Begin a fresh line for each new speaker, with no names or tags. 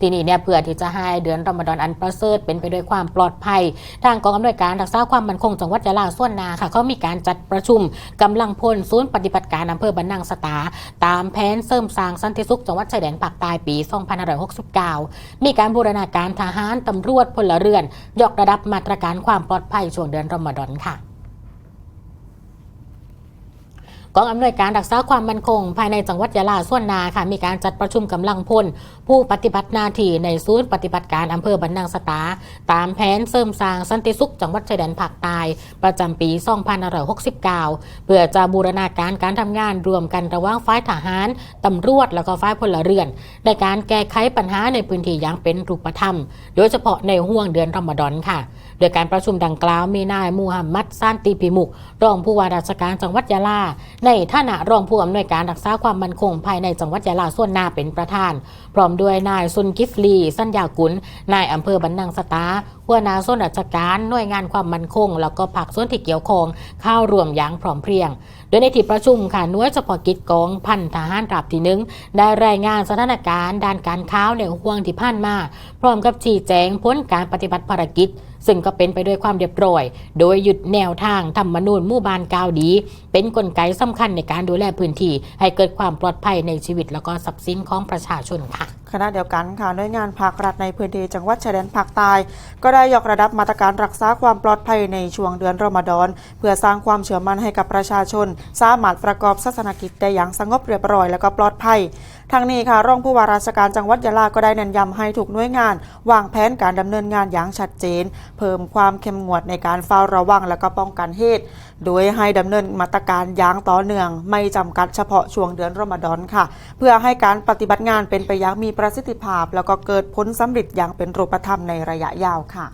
ทีนี้เนี่ยเพื่อที่จะให้เดือนรอมฎอนอันประเสริฐเป็นไปด้วยความปลอดภัย ทางกองอำนวยการรักษาความมั่นคงจังหวัดยะลาส่วนนาค่ะเขามีการจัดประชุมกำลังพลศูนย์ปฏิบัติการอำเภอบันนังสตา ตามแผนเสริมสร้างสันติสุขจังหวัดชายแดนภาคใต้ปี 2569 มีการบูรณาการทหารตำรวจพลเรือน ยกระดับมาตรการความปลอดภัยช่วงเดือนรอมฎอนค่ะ กองอำนวยการรักษาความมั่นคง ภายในจังหวัดยะลาส่วนนาค่ะมีการจัดประชุมกำลังพล ผู้ปฏิบัติหน้าที่ในศูนย์ปฏิบัติการอำเภอบันนังสตา ตามแผนเสริมสร้างสันติสุขจังหวัดชายแดนภาคใต้ประจำปี 2569 เพื่อจะบูรณาการการทำงานรวมกันระหว่างฝ่ายทหารตำรวจแล้วก็ฝ่ายพลเรือน ในการแก้ไขปัญหาในพื้นที่อย่างเป็นรูปธรรม โดยเฉพาะในห่วงเดือนรอมฎอนค่ะ โดยการประชุมดังกล่าวมีนายมูฮัมหมัดซานติปิมุกรองผู้ว่าราชการจังหวัดยะลา ในฐานะรองผู้อำนวยการรักษาความมั่นคงภายในจังหวัดยะลาส่วนหน้าเป็นประธาน พร้อมด้วยนายซุนกิฟลี สัญญากุลนายอำเภอบันนังสตาหัวหน้าส่วนราชการหน่วยงานความมั่นคง แล้วก็ผักส่วนที่เกี่ยวข้องเข้ารวมอย่างพร้อมเพรียงโดยในที่ประชุมค่ะหน่วยเฉพาะกิจกองพันทหารราบที่หนึ่งได้รายงานสถานการณ์ด้านการค้าในห่วงที่ผ่านมา พร้อมกับชี้แจงพ้นการปฏิบัติภารกิจ ซึ่งก็เป็นไปด้วยความเรียบร้อย โดยหยุดแนวทางธรรมนูญมู่บานกาวดี เป็นนกลไกสำคัญในการดูแลพื้นที่ ให้เกิดความปลอดภัยในชีวิต แล้วก็ทรัพย์สินของประชาชนค่ะ
ขณะเดียวกันค่ะหน่วยงานภาครัฐในพื้นที่จังหวัดชายแดนภาคใต้ก็ได้ยกระดับมาตรการรักษาความปลอดภัยในช่วงเดือนรอมฎอน เพื่อสร้างความเชื่อมั่นให้กับประชาชน สามารถประกอบศาสนกิจได้อย่างสงบเรียบร้อยและก็ปลอดภัย ทางนี้ค่ะรองผู้ว่าราชการจังหวัดยะลาก็ได้เน้นย้ำให้ทุกหน่วยงาน วางแผนการดำเนินงานอย่างชัดเจน เพิ่มความเข้มงวดในการเฝ้าระวังและก็ป้องกันเหตุ โดยให้ดำเนินมาตรการอย่างต่อเนื่อง ไม่จำกัดเฉพาะช่วงเดือนรอมฎอนค่ะ เพื่อให้การปฏิบัติงานเป็นไปอย่างมีประสิทธิภาพ แล้วก็เกิดผลสำเร็จอย่างเป็นรูปธรรมในระยะยาวค่ะ